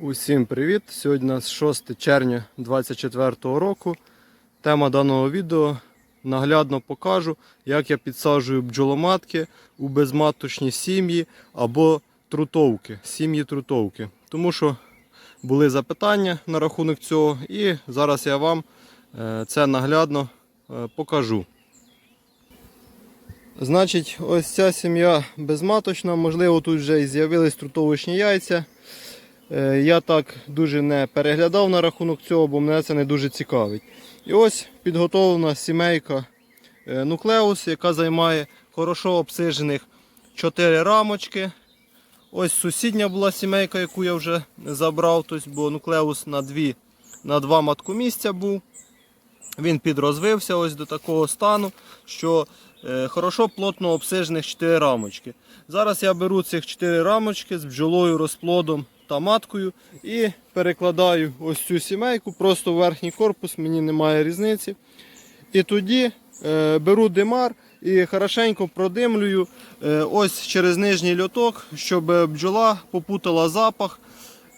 Усім привіт! Сьогодні у нас 6 червня 2024 року. Тема даного відео наглядно покажу, як я підсаджую бджоломатки у безматочні сім'ї або трутовки, сім'ї трутовки. Тому що були запитання на рахунок цього, і зараз я вам е, це наглядно е, покажу. Значить, ось ця сім'я безматочна, можливо, тут вже і з'явились трутовочні яйця. Е, Я так дуже не переглядав на рахунок цього, бо мене це не дуже цікавить. І ось підготовлена сімейка нуклеус, яка займає хорошо обсижених 4 рамочки. Ось сусідня була сімейка, яку я вже забрав, тобто, бо нуклеус на 2 на два маткомісця був. Він підрозвився ось до такого стану, що е, хорошо плотно обсижених 4 рамочки. Зараз я беру цих 4 рамочки з бджолою, розплодом та маткою і перекладаю ось цю сімейку просто в верхній корпус, мені немає різниці. І тоді е, беру димар і хорошенько продимлюю е, ось через нижній льоток, щоб бджола попутала запах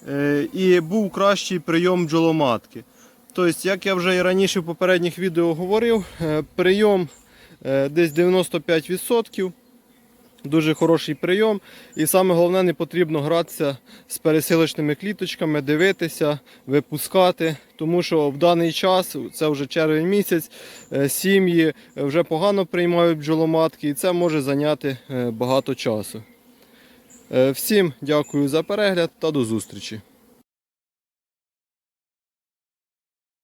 е, і був кращий прийом бджоломатки. Тобто, як я вже і раніше в попередніх відео говорив, е, прийом е, десь 95%. Дуже хороший прийом. І саме головне, не потрібно гратися з пересилочними кліточками, дивитися, випускати. Тому що в даний час, це вже червень місяць, е, сім'ї вже погано приймають бджоломатки, і це може зайняти е, багато часу. Е, Всім дякую за перегляд та до зустрічі.